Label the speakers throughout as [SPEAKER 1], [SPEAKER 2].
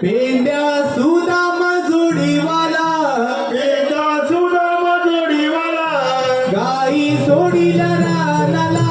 [SPEAKER 1] पेंड्या सुदाम जोडीवाला
[SPEAKER 2] पेंड्या सुदाम जोडीवाला
[SPEAKER 1] गाई सोडीला रानाला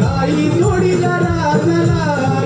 [SPEAKER 1] घाई थोडी जरा.